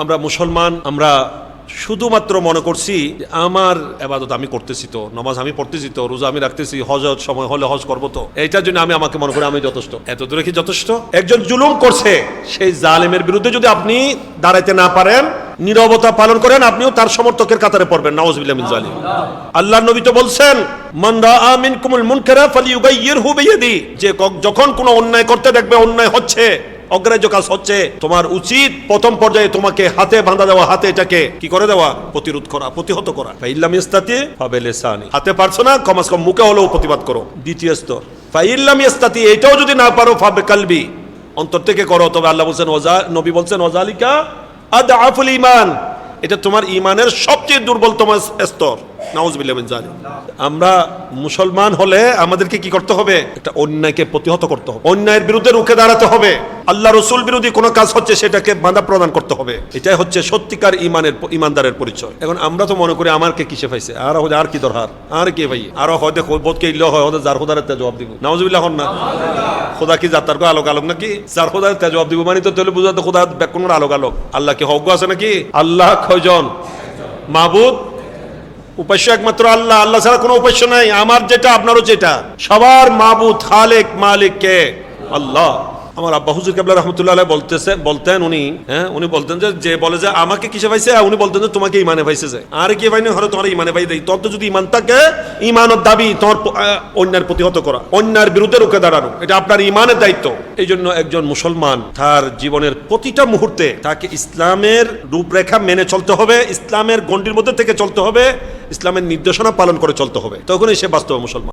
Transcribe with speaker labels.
Speaker 1: আমরা মুসলমান, আমরা শুধুমাত্র মনে করছি, আমার আবাদত আমি করতেছি তো, নমাজ আমি পড়তেছি তো, রোজা আমি রাখতেছি, হজ সময় হলে হজ করব তো, এইটার জন্য আমি আমাকে মনে করি আমি যথেষ্ট। এত দূরে কি যথেষ্ট? একজন জুলুম করছে, সেই জালেমের বিরুদ্ধে যদি আপনি দাঁড়াইতে না পারেন নীরবতা পালন করেন, আপনিও তার সমর্থকের কাতারে পড়বেন জালিম আল্লাহ নবী তো বলছেন যে যখন কোনো অন্যায় করতে দেখবে, অন্যায় হচ্ছে, অগ্রাহ্য কাজ হচ্ছে, তোমার উচিত প্রথম পর্যায়ে তোমাকে হাতে বাঁধা দেওয়া, হাতে এটাকে কি করে দেওয়া? প্রতিরোধ করা, প্রতিহত করা। ফাইল্লাম ইস্তাতি হাতে পারছ না কমাস কম মুখে হলেও প্রতিবাদ করো। দ্বিতীয় স্তর, ফাইল্লাম ইস্তাতি এটাও যদি না পারো ফাবে কালবি অন্তর থেকে করো, তবে আল্লাহ বলছেন, ওজা নবী বলছেন, ওজালিকা আদ আফুল ইমান এটা তোমার ইমানের সবচেয়ে দুর্বলতম স্তর। নাউজবিল্লাহ মিন জালিম। আমরা মুসলমান হলে আমাদেরকে কি করতে হবে? একটা অন্যায়কে প্রতিহত করতে হবে। অন্যায়ের বিরুদ্ধে রুখে দাঁড়াতে হবে। আল্লাহ রসুল বিরোধী কোনো কাজ হচ্ছে সেটাকে বাধা প্রদান করতে হবে। এটাই হচ্ছে সত্যিকার ইমানের ইমানদারের পরিচয়। এখন আমরা তো মনে করি আমারকে কিসে পাইছে? আর হয়তো আর কি দরকার? আর কে ভাই? আর হয়তো বোধকে ইল্ল হয় হয়তো যার খোদারের তে জবাব দিব। নাউজবিল্লাহ হন না। খোদা কি যাত্রার কো আলোক আলোক নাকি? যার খোদার তে জবাব দিব মানে তো তাহলে বুঝাতে খোদা ব্যাকুণ আলোক আলোক। আল্লাহ কি হজ্ঞ আছে নাকি? আল্লাহ কয়জন? মাহবুদ উপাস্য একমাত্র আল্লাহ। আল্লাহ ছাড়া কোনো উপাস্য নাই। আমার যেটা, আপনারও যেটা। সবার মাবুদ খালেক, মালিক কে? আল্লাহ। আমার আব্বা হুজুর কাবলা রহমতুল্লাহ বলতেছে, বলতেন উনি হ্যাঁ উনি বলতেন যে যে বলে যে, আমাকে কিসে পাইছে? উনি বলতেন যে, তোমাকে ইমানে পাইছে যে। আর কি পাইনি? হলো তোমার ইমানে পাই দেই। তোর তো যদি ইমান থাকে ইমানের দাবি তোমার অন্যায়ের প্রতিহত করা অন্যায়ের বিরুদ্ধে রুখে দাঁড়ানো। এটা আপনার ইমানের দায়িত্ব। এই জন্য একজন মুসলমান, তার জীবনের প্রতিটা মুহূর্তে তাকে ইসলামের রূপরেখা মেনে চলতে হবে, ইসলামের গণ্ডির মধ্যে থেকে চলতে হবে, ইসলামের নির্দেশনা পালন করে চলতে হবে। তখনই সে বাস্তব মুসলমান।